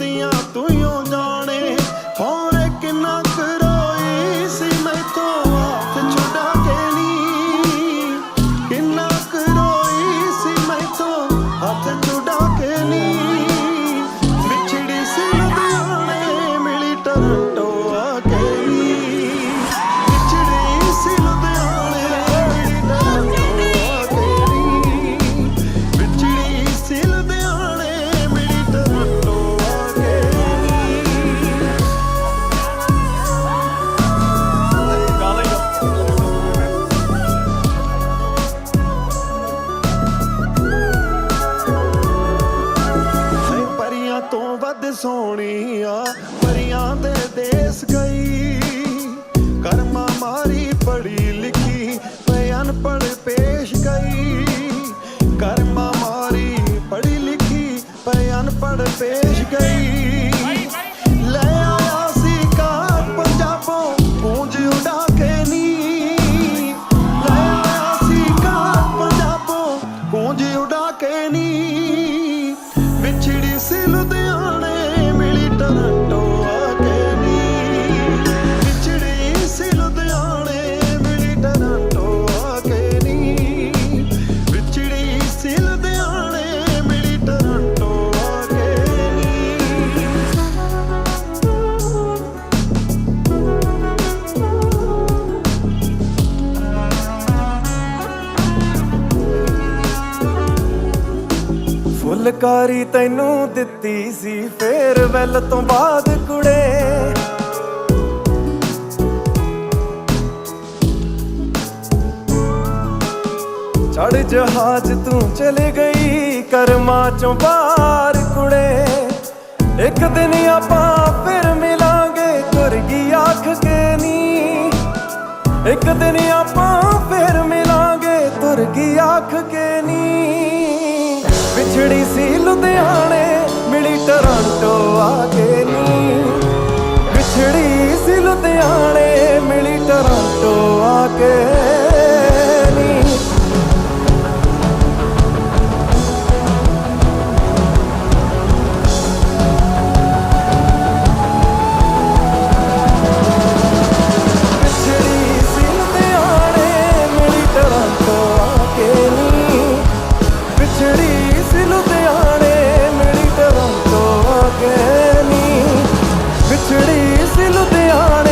ਗਲਤੀਆਂ ਤੂੰ ਹੀ ਜਾਣੇ। ਤੋਂ ਵੱਧ ਪਰੀਆਂ ਦੇ ਦੇਸ ਗਈ। ਕਰਮਾ ਮਾਰੀ ਪੜੀ ਲਿਖੀ ਪਈ ਅਨਪੜ ਪੇਸ਼ ਗਈ। ਕਰਮਾ ਮਾਰੀ ਪੜੀ ਲਿਖੀ ਪਈ ਅਨਪੜ ਪੇਸ਼ ਗਈ। ਫੁੱਲਕਾਰੀ ਤੈਨੂੰ ਦਿੱਤੀ ਸੀ ਫੇਰ ਵੈਲ ਤੋਂ ਬਾਅਦ ਕੁੜੇ। ਚੜ ਜਹਾਜ਼ ਤੂੰ ਚਲੇ ਗਈ ਕਰਮਾਂ ਚੋਂ ਬਾਹਰ ਕੁੜੇ। ਇੱਕ ਦਿਨ ਆਪਾਂ ਫਿਰ ਮਿਲਾਂਗੇ ਤੁਰ ਗਈ ਆਖ ਕੇ ਨੀ। ਇੱਕ ਦਿਨ ਆਪਾਂ ਫਿਰ ਮਿਲਾਂਗੇ ਤੁਰ ਗਈ ਆਖ ਕੇ ਵਿਛੜੀ ਸੀ ਲੁਧਿਆਣੇ, ਮਿਲੀ ਟੋਰਾਂਟੋ ਆ ਕੇ ਨੀ ਵਿਛੜੀ ਸੀ ਲੁਧਿਆਣੇ, ਮਿਲੀ ਟੋਰਾਂਟੋ ਆ ਕੇ ਵਿਛੜੀ ਸੀ ਲੁਧਿਆਣੇ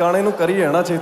ਗਾਣੇ ਨੂੰ ਕਰੀ ਜਾਣਾ ਛੇਤੀ